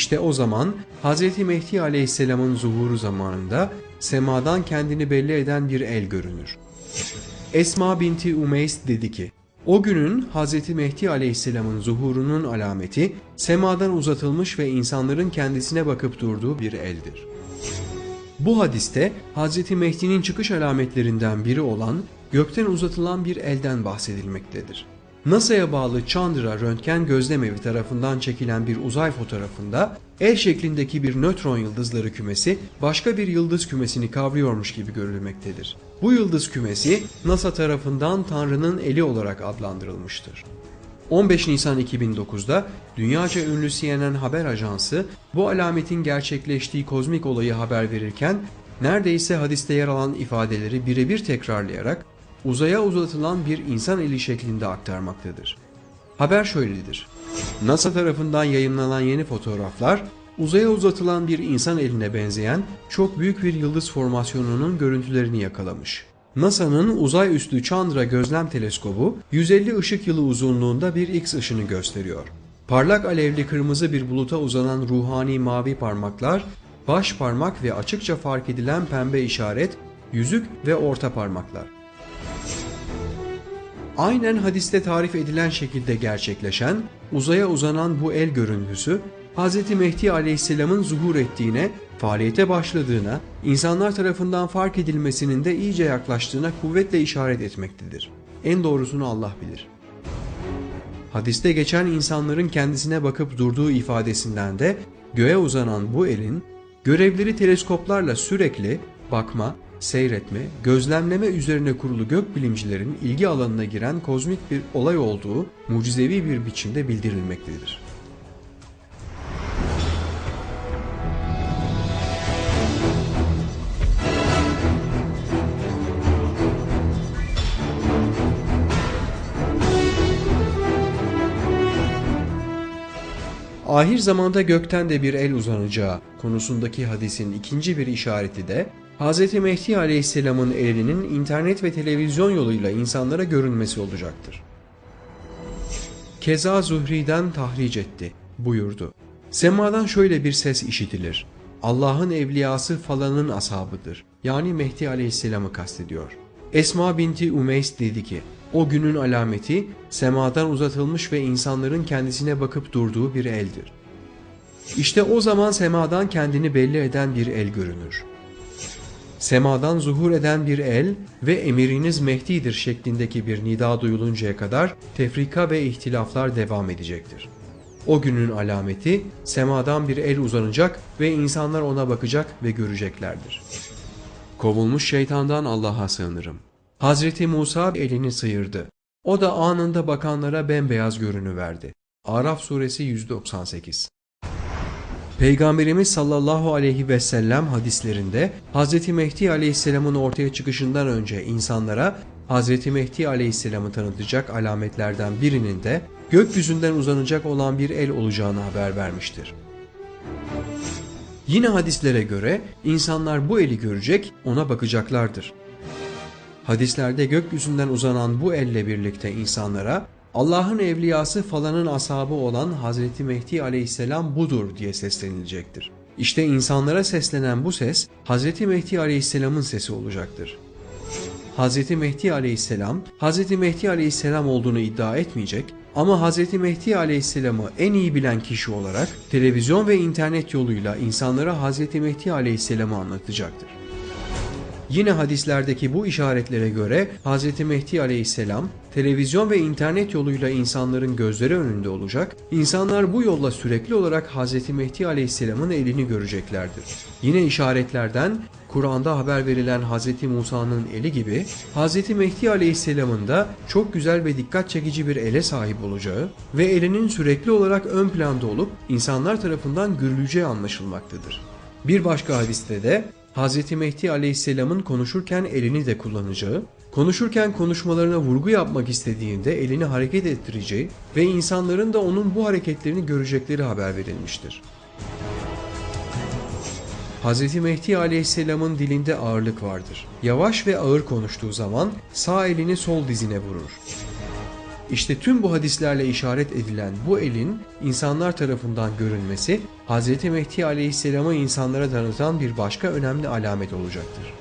İşte o zaman Hz. Mehdi aleyhisselamın zuhuru zamanında semadan kendini belli eden bir el görünür. Esma binti Umeys dedi ki, o günün Hz. Mehdi aleyhisselamın zuhurunun alameti semadan uzatılmış ve insanların kendisine bakıp durduğu bir eldir. Bu hadiste Hz. Mehdi'nin çıkış alametlerinden biri olan gökten uzatılan bir elden bahsedilmektedir. NASA'ya bağlı Chandra Röntgen Gözlemevi tarafından çekilen bir uzay fotoğrafında el şeklindeki bir nötron yıldızları kümesi başka bir yıldız kümesini kavruyormuş gibi görülmektedir. Bu yıldız kümesi NASA tarafından Tanrı'nın eli olarak adlandırılmıştır. 15 Nisan 2009'da dünyaca ünlü CNN haber ajansı bu alametin gerçekleştiği kozmik olayı haber verirken neredeyse hadiste yer alan ifadeleri birebir tekrarlayarak uzaya uzatılan bir insan eli şeklinde aktarmaktadır. Haber şöyledir. NASA tarafından yayınlanan yeni fotoğraflar uzaya uzatılan bir insan eline benzeyen çok büyük bir yıldız formasyonunun görüntülerini yakalamış. NASA'nın uzay üstü Chandra gözlem teleskobu 150 ışık yılı uzunluğunda bir X ışını gösteriyor. Parlak alevli kırmızı bir buluta uzanan ruhani mavi parmaklar, baş parmak ve açıkça fark edilen pembe işaret, yüzük ve orta parmaklar. Aynen hadiste tarif edilen şekilde gerçekleşen, uzaya uzanan bu el görüntüsü, Hz. Mehdi Aleyhisselam'ın zuhur ettiğine, faaliyete başladığına, insanlar tarafından fark edilmesinin de iyice yaklaştığına kuvvetle işaret etmektedir. En doğrusunu Allah bilir. Hadiste geçen insanların kendisine bakıp durduğu ifadesinden de göğe uzanan bu elin, görevleri teleskoplarla sürekli bakma, seyretme, gözlemleme üzerine kurulu gökbilimcilerin ilgi alanına giren kozmik bir olay olduğu mucizevi bir biçimde bildirilmektedir. Ahir zamanda gökten de bir el uzanacağı konusundaki hadisin ikinci bir işareti de Hz. Mehdi Aleyhisselam'ın elinin internet ve televizyon yoluyla insanlara görünmesi olacaktır. Keza Zuhri'den tahric etti, buyurdu. Semadan şöyle bir ses işitilir. Allah'ın evliyası falanın ashabıdır. Yani Mehdi Aleyhisselam'ı kastediyor. Esma binti Umeys dedi ki, o günün alameti semadan uzatılmış ve insanların kendisine bakıp durduğu bir eldir. İşte o zaman semadan kendini belli eden bir el görünür. Semadan zuhur eden bir el ve emiriniz Mehdi'dir şeklindeki bir nida duyuluncaya kadar tefrika ve ihtilaflar devam edecektir. O günün alameti semadan bir el uzanacak ve insanlar ona bakacak ve göreceklerdir. Kovulmuş şeytandan Allah'a sığınırım. Hazreti Musa elini sıyırdı. O da anında bakanlara bembeyaz görünüverdi. Araf suresi 198 Peygamberimiz sallallahu aleyhi ve sellem hadislerinde Hz. Mehdi aleyhisselamın ortaya çıkışından önce insanlara Hz. Mehdi aleyhisselamı tanıtacak alametlerden birinin de gökyüzünden uzanacak olan bir el olacağını haber vermiştir. Yine hadislere göre insanlar bu eli görecek, ona bakacaklardır. Hadislerde gökyüzünden uzanan bu elle birlikte insanlara Allah'ın evliyası falanın ashabı olan Hazreti Mehdi aleyhisselam budur diye seslenilecektir. İşte insanlara seslenen bu ses Hazreti Mehdi aleyhisselamın sesi olacaktır. Hazreti Mehdi aleyhisselam, Hazreti Mehdi aleyhisselam olduğunu iddia etmeyecek ama Hazreti Mehdi aleyhisselamı en iyi bilen kişi olarak televizyon ve internet yoluyla insanlara Hazreti Mehdi aleyhisselamı anlatacaktır. Yine hadislerdeki bu işaretlere göre Hz. Mehdi aleyhisselam televizyon ve internet yoluyla insanların gözleri önünde olacak, insanlar bu yolla sürekli olarak Hz. Mehdi aleyhisselamın elini göreceklerdir. Yine işaretlerden Kur'an'da haber verilen Hz. Musa'nın eli gibi Hz. Mehdi aleyhisselamın da çok güzel ve dikkat çekici bir ele sahip olacağı ve elinin sürekli olarak ön planda olup insanlar tarafından görüleceği anlaşılmaktadır. Bir başka hadiste de Hz. Mehdi aleyhisselamın konuşurken elini de kullanacağı, konuşurken konuşmalarına vurgu yapmak istediğinde elini hareket ettireceği ve insanların da onun bu hareketlerini görecekleri haber verilmiştir. Hz. Mehdi aleyhisselamın dilinde ağırlık vardır. Yavaş ve ağır konuştuğu zaman sağ elini sol dizine vurur. İşte tüm bu hadislerle işaret edilen bu elin insanlar tarafından görünmesi Hz. Mehdi Aleyhisselam'ı insanlara tanıtan bir başka önemli alamet olacaktır.